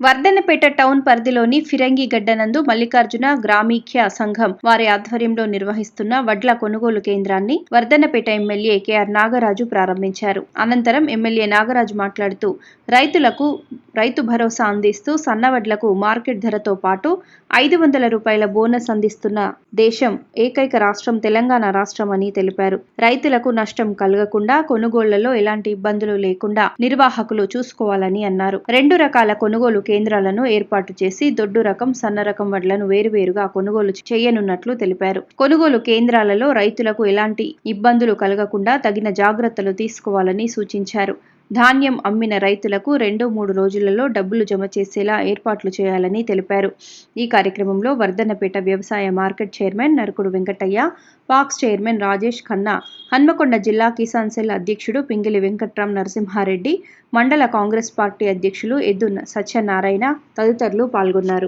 Wardhannapet town పరిధిలోని ఫిరంగిగడ్డ నందు మల్లికార్జున గ్రామీఖ్య సంఘం వారి ఆధ్వర్యంలో నిర్వహిస్తున్న వడ్ల కొనుగోలు కేంద్రాన్ని వర్ధనపేట ఎమ్మెల్యే కేఆర్ నాగరాజు ప్రారంభించారు. అనంతరం ఎమ్మెల్యే నాగరాజు మాట్లాడుతూ రైతులకు రైతు భరోసా అందిస్తూ సన్నవడ్లకు మార్కెట్ ధరతో పాటు ఐదు వందల రూపాయల బోనస్ అందిస్తున్న దేశం ఏకైక రాష్ట్రం తెలంగాణ రాష్ట్రం అని తెలిపారు. రైతులకు నష్టం కలగకుండా కొనుగోళ్ళలో ఎలాంటి ఇబ్బందులు లేకుండా నిర్వాహకులు చూసుకోవాలని అన్నారు. రెండు రకాల కొనుగోలు కేంద్రాలను ఏర్పాటు చేసి దొడ్డు రకం సన్న రకం వడ్లను వేరువేరుగా కొనుగోలు చేయనున్నట్లు తెలిపారు. కొనుగోలు కేంద్రాలలో రైతులకు ఎలాంటి ఇబ్బందులు కలగకుండా తగిన జాగ్రత్తలు తీసుకోవాలని సూచించారు. ధాన్యం అమ్మిన రైతులకు రెండు మూడు రోజులలో డబ్బులు జమ చేసేలా ఏర్పాట్లు చేయాలని తెలిపారు. ఈ కార్యక్రమంలో వర్ధన్నపేట వ్యవసాయ market chairman Narakudu Venkataiah PACS chairman Rajesh Khanna Hanamkonda జిల్లా కిసాన్ సెల్ అధ్యక్షుడు పింగిలి వెంకట్రాం నరసింహారెడ్డి మండల కాంగ్రెస్ పార్టీ అధ్యక్షులు ఎద్దు సత్యనారాయణ తదితరులు పాల్గొన్నారు.